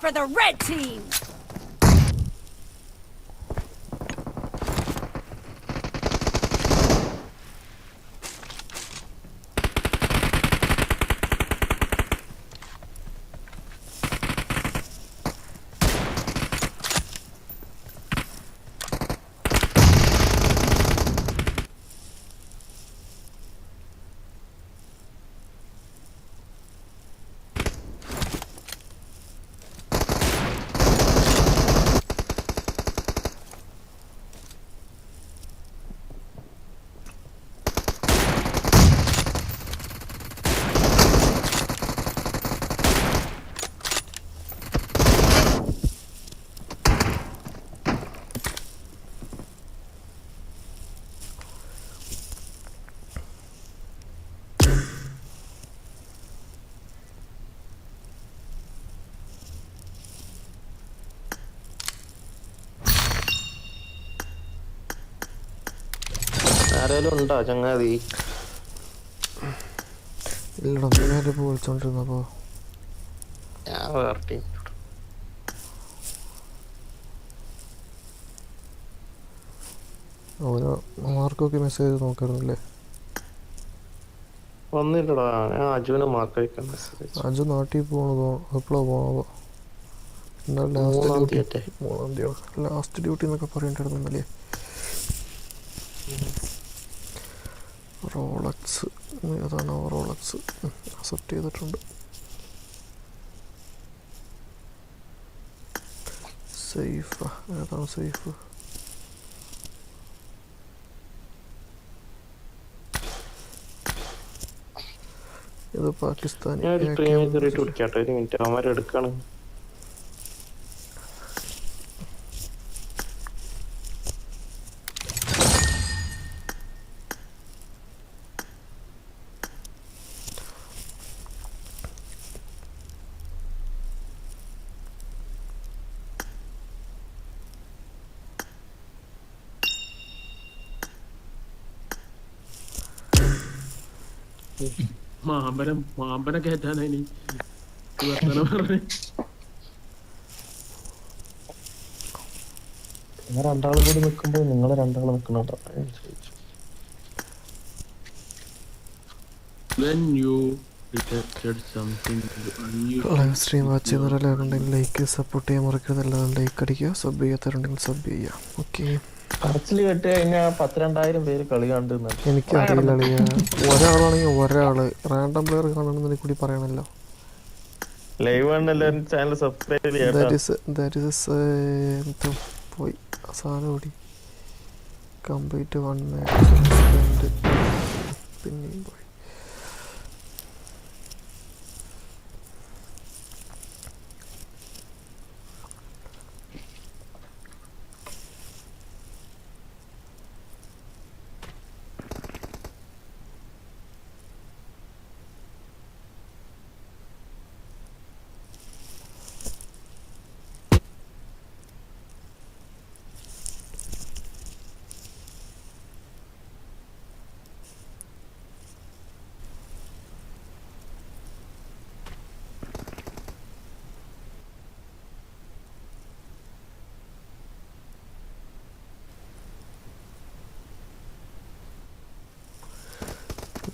For the red team! ആരേലും ഉണ്ടോ ചങ്ങാതി? ഇല്ലടാ നീ ആരുടെ വിളിച്ചോണ്ടിരുന്നപ്പോ ഞാൻ വേറെ ടീം ഓരോ മാർക്കൊക്കെ മെസ്സേജ് നോക്കായിരുന്നില്ലേ വന്നില്ലടാ ഞാൻ അജുവിനെ മാർക്കഴിക്കാൻ മെസ്സേജ് അജു നാട്ടിൽ പോണതോ എപ്പോഴാ പോണതോ എന്നാൽ ലാസ്റ്റ് ഡ്യൂട്ടി മൂന്നാം തീയതി ലാസ്റ്റ് ഡ്യൂട്ടി എന്നൊക്കെ പറഞ്ഞിട്ടുണ്ടായിരുന്നല്ലേ റോളക്സ്. ഏതാണ് റോളക്സ്? അക്സെപ്റ്റ് ചെയ്തിട്ടുണ്ട്. സേഫ്. ഏതാണ് സേഫ്? ഇത് പാകിസ്ഥാനി ഒരു മിനിറ്റ് അവന്മാർ മാമ്പനം മാമ്പനം ഇനി? വർത്തമാനം പറഞ്ഞു. നിങ്ങൾ രണ്ടാളും കൂടി നിൽക്കുമ്പോൾ നിങ്ങൾ രണ്ടാളും നിൽക്കണോട്ടോ ലൈവ് സ്ട്രീം വാച്ച് ചെയ്യുന്നവരെല്ലാവരുണ്ടെങ്കിൽ ലൈക്ക് സപ്പോർട്ട് ചെയ്യാൻ മറക്കരുത്. എല്ലാവരും ലൈക്ക് അടിക്കുക സബ് ചെയ്യാത്തവരുണ്ടെങ്കിൽ സബ് ചെയ്യുക. ഓക്കെ പറച്ചിൽ കേട്ട് കഴിഞ്ഞാൽ പത്തിരണ്ടായിരം പേര് കളി കണ്ടു എനിക്ക് അറിയില്ല ഒരാളാണെങ്കിൽ ഒരാൾ. റാൻഡം പ്ലെയർ കാണണമെന്ന് കൂടി പറയണല്ലോ. ലൈവ് എല്ലാവരും ചാനൽ സബ്സ്ക്രൈബ് ചെയ്യാം പോയി. സാധനം കൂടി കംപ്ലീറ്റ് വൺ മാച്ച് പിന്നെയും പോയി.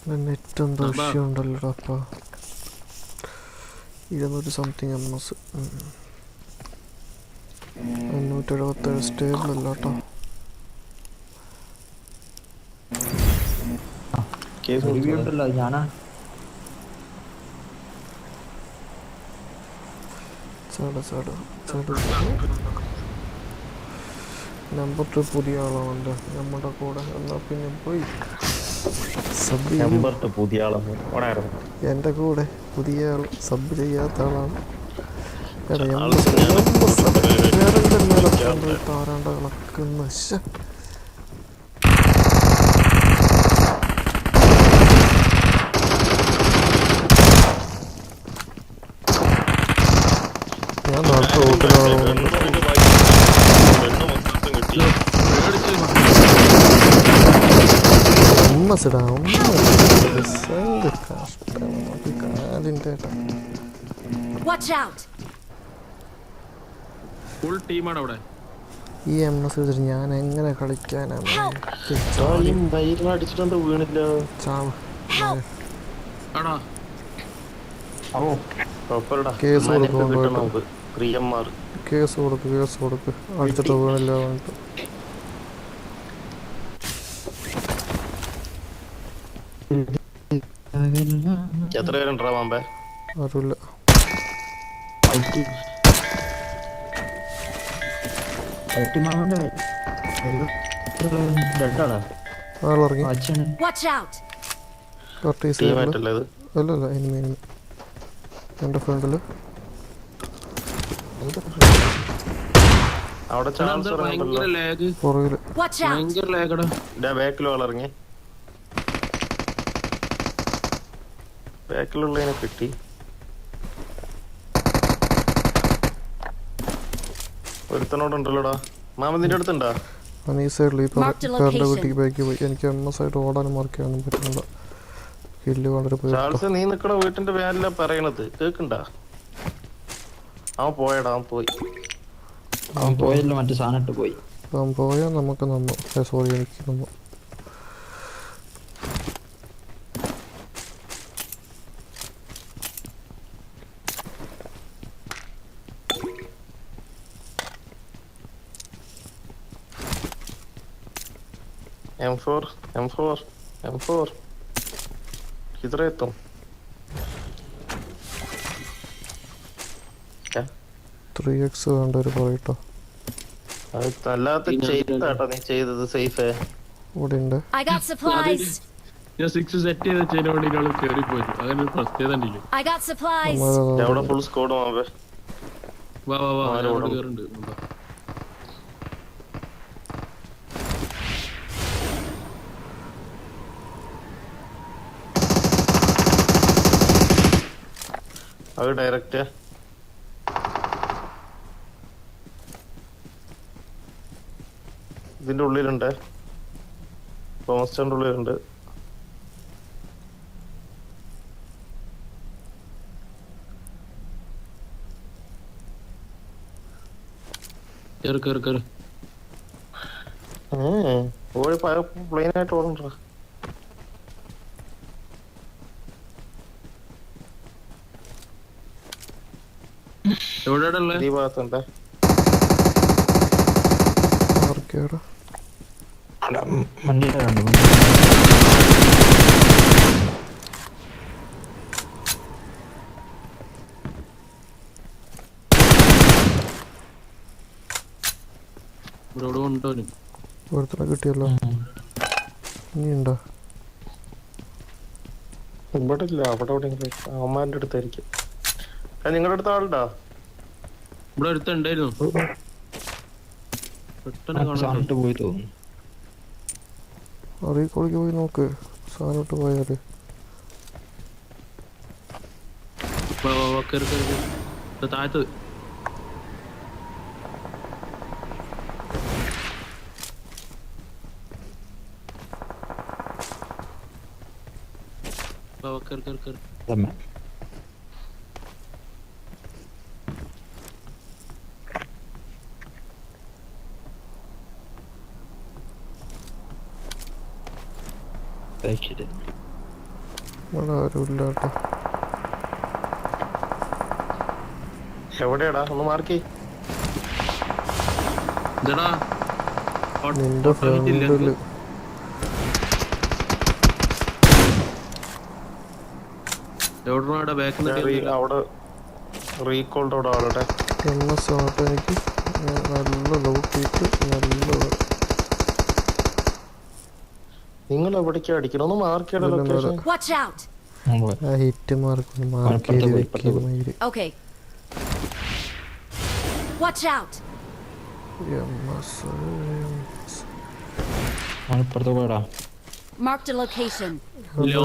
നെറ്റ് എന്തോ അപ്പാ. ഇഷ്യൂ ഉണ്ടല്ലോ അപ്പ ഇരുന്നൂറ്റി സംതിങ് എം എസ് അഞ്ഞൂറ്റി എഴുപത്തേഴ് സ്റ്റേബിൾ അല്ല കേട്ടോ നമ്പർ ടു പുതിയ ആളാണ് നമ്മുടെ കൂടെ. എന്നാ പിന്നെ പോയി. സബ് പുതിയ ആളാണ് എന്റെ കൂടെ പുതിയ ആൾ സബ് ചെയ്യാത്ത ആളാണ്. എടാ, എന്ത് ഞാൻ എന്ത് സ- subscribe വേറെ എന്തെല്ലാം ചെയ്യാത്ത. കൊണ്ടുപോയിട്ട് ആരാണ്ട കളക്കുന്ന ശ്ശെ. ഞാൻ നാട്ടിൽ റോട്ടിലാവുന്നുണ്ട് Watch out! ഫുൾ ടീമാണ് അവിടെ. ഈ എം എസ് വെച്ചിട്ട് ഞാൻ എങ്ങനെ കളിക്കാനാണ് അടിച്ചിട്ടുണ്ട് വീണില്ല. കേസ് കൊടുക്കും. കേസ് കൊടുക്ക് കേസ് കൊടുക്ക്. അടിച്ചിട്ട് വീണില്ല പറഞ്ഞിട്ട് എത്ര പേരുണ്ടാ മാമ്പേ ആരുമില്ല ആളിറങ്ങി Watch out! കറക്റ്റ് ഈ സൈഡിൽ ടീമായിട്ടല്ലേ ഇത് അല്ല. അറിയില്ല എനിമി എനിമി എന്റെ ഫ്രണ്ടിൽ അവിടെ ചാൻസ് എന്താ ഭയങ്കര ലാഗടാ ബാക്കിൽ വളർങ്ങി ബാക്കിലുള്ളതിനെ കിട്ടി. ഒരുത്തനോടുണ്ടല്ലോടാ. മാമ നിന്റെ അടുത്തുണ്ടാ? ഞാൻ ഈ സൈഡിൽ ഈ Mark the പേരുടെ location. വീട്ടിലേക്ക് ബാക്കി പോയി. എനിക്ക് എം എസ് ആയിട്ട് ഓടാനും മാർക്ക് ചെയ്യാനും പറ്റുന്നില്ല. കില്ല് വളരെ പോയി ചാൾസ് നീ വീട്ടിന്റെ പേരല്ല പറയണത്. കേക്കണ്ട അവൻ പോയടാ അവൻ പോയി. അവൻ പോയല്ലോ മറ്റേ സാധനം പോയി. അവൻ പോയാൽ നമുക്ക് നന്നു. സോറി എനിക്ക് നന്നു. M four M four M four ഇത്ര എത്തും ഏ? ത്രീ എക്സ് വേണ്ടവർ പറയട്ടോ. അത് അല്ലാത്ത ചെയ്താട്ടോ നീ ചെയ്തത് സേഫേ. ഇവിടെ ഉണ്ട് I got supplies! ഞാൻ സിക്സ് സെറ്റ് ചെയ്ത് വെച്ചതിന് വേണ്ടി ഒരാൾ കയറി പോയി അങ്ങനെ ഒരു പ്രത്യേകത ഉണ്ടല്ലോ I got supplies! അവിടെ ഫുൾ സ്കോഡ് വാ വാ വാ. ആരോ അവിടെ. കയറുന്നുണ്ട് അത് ഡയറക്റ്റ് ഇതിന്റെ ഉള്ളിലുണ്ട്. തോമസ്റ്റാന്റെ ഉള്ളിലുണ്ട്. കയറി കയറി ഏ ഓടി പ്ലെയിൻ ആയിട്ട് ഓടണ്ട. ഈ ഭാഗത്തുണ്ട്. ഒരുത്തനെ കിട്ടിയല്ലോ ഇനി ഉണ്ടോ ഇവിടെ ഇല്ല അവിടെ എവിടെയെങ്കിലും അമ്മാന്റെ അടുത്തായിരിക്കും. നിങ്ങളുടെ അടുത്ത് ആളുണ്ടാ? ഇവിടെ അടുത്തുണ്ടായിരുന്നു പെട്ടെന്ന് ഇട്ട് പോയി തോന്നുന്നു. റീകോളിക്ക് പോയി നോക്ക്. സാധനോട്ട് പോയാൽ. താഴത്ത് കേറി കേറി കയറി ഇവിടെ കേട്ടോ എവിടെയാടാ? ഒന്ന് മാർക്കി ഇതെടാ. നിന്റെ ഫ്രണ്ടിൽ ഞാൻ റീ- അവിടെ റീകോൾഡ് അവിടെ എനിക്ക് നല്ല ലൗക്കിയിട്ട് നല്ല നിങ്ങൾ എവിടേക്കാ അടിക്കണം മാർക്ക് ഇല്ല, ലൊക്കേഷൻ വാച്ച് ഔട്ട് ആ ഹിറ്റ് മാർക്ക് മാർക്ക് ചെയ്ത് പോയി, ഓക്കേ വാച്ച് ഔട്ട് പോയടാ. Marked a location. ഇല്ല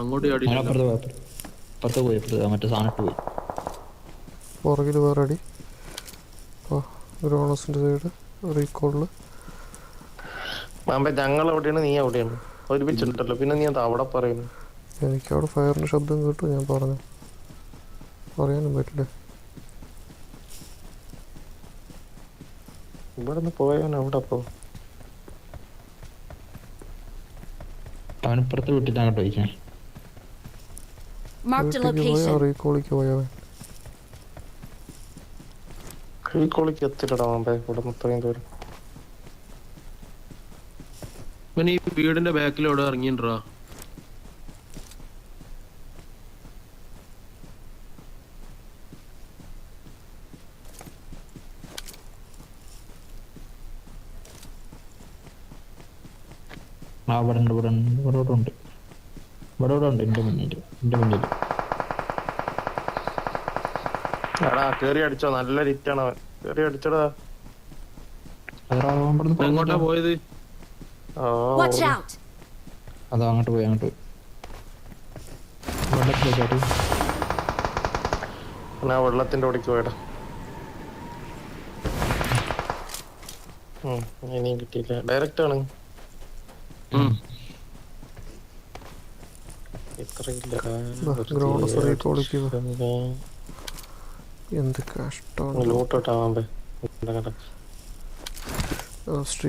അങ്ങോട്ട് അടിക്കണം അപ്പുറത്ത് പോയി മറ്റേ സാധനം പോയി. പുറകിൽ വേറെ അടി ഓ ഗ്രോണസിന്റെ സൈഡ് റീകോളിൽ മാമ്പ ഞങ്ങൾ എവിടെയാണ് നീ എവിടെയാണ് ഒരുമിച്ചിട്ടല്ലോ പിന്നെ നീ എന്താ അവിടെ പറയുന്നു? എനിക്ക് അവിടെ ഫയറിന്റെ ശബ്ദം കേട്ടു ഞാൻ പറഞ്ഞു. പറയാനും പറ്റില്ല. ഇവിടെ നിന്ന് പോയവൻ അവിടെ പോ. അവൻ ഇപ്പുറത്തെ വീട്ടിൽ അങ്ങോട്ട് പോയിക്കേ Marked a location. റീകോളിക്ക് പോയവൻ. ഈ കോളിക്ക് എത്തില്ലടാ മാമ്പേ ഇവിടെ നിന്ന് ഇത്രയും ദൂരം ഇവൻ ഈ വീടിന്റെ ബാക്കിൽ എവിടെ ഇറങ്ങിണ്ടാ ആ ഇവിടെ ഉണ്ട് ഇവിടെ ഉണ്ട് ഇവിടെ ഇവിടെ ഉണ്ട്. ഇവിടെ ഇവിടെ ഉണ്ട്. എന്റെ മുന്നിൽ എന്റെ മുന്നിൽ എടാ കേറി അടിച്ചോ. നല്ല ലിറ്റാണ് അവൻ. കേറി അടിച്ചടാ. അതാ ഇവിടെ എങ്ങോട്ടാ പോയത്? Watch out! അതോ അങ്ങോട്ട് പോയി അങ്ങോട്ട് പോയി. വെള്ളത്തിലേക്ക് ചാടി ഞാൻ വെള്ളത്തിന്റെ ഓടിക്ക് പോയടാ. ഇനിയും കിട്ടിയില്ല. ഡയറക്റ്റ് ആണ്. ഗ്രൗണ്ട് എന്ത് കഷ്ടമാണ് ലൂട്ടോട്ടാവാൻ സ്ട്രീം